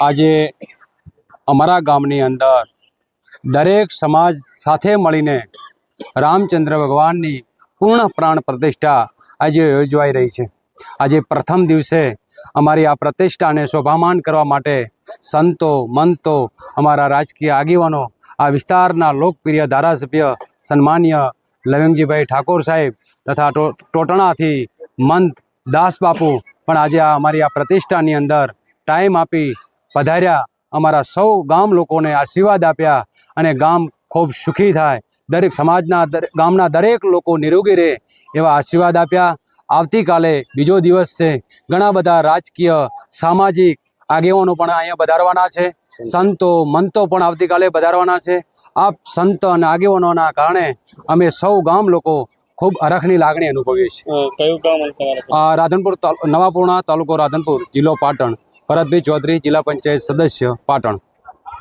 આજે અમારા ગામની અંદર દરેક સમાજ સાથે મળીને રામચંદ્ર ભગવાનની પૂર્ણ પ્રાણ પ્રતિષ્ઠા આજે યોજવાઈ રહી છે. આજે પ્રથમ દિવસે અમારી આ પ્રતિષ્ઠાને શોભામાન કરવા માટે સંતો, મંતો, અમારા રાજકીય આગેવાનો, આ વિસ્તારના લોકપ્રિય ધારાસભ્ય સન્માન્ય લવિંગજીભાઈ ઠાકોર સાહેબ તથા ટોટણાથી મંત દાસ બાપુ પણ આજે આ અમારી આ પ્રતિષ્ઠાની અંદર ટાઈમ આપી પધાર્યા અમારા સૌ ગામ લોકોને આશીર્વાદ આપ્યા અને ગામ ખૂબ સુખી થાય. દરેક સમાજના ગામના દરેક લોકો નિરોગી રહે એવા આશીર્વાદ આપ્યા. આવતીકાલે બીજો દિવસ છે. ઘણા બધા રાજકીય, સામાજિક આગેવાનો પણ અહીંયા વધારવાના છે. સંતો, મંતો પણ આવતીકાલે વધારવાના છે. આ સંત અને આગેવાનોના કારણે અમે સૌ ગામ લોકો ખૂબ અરખની લાગણી અનુભવીએ છીએ. કયું ગામ આ રાધનપુર નવાપૂર્ણા તાલુકો રાધનપુર જિલ્લો પાટણ. ભરતભાઈ ચૌધરી જિલ્લા પંચાયત સદસ્ય પાટણ.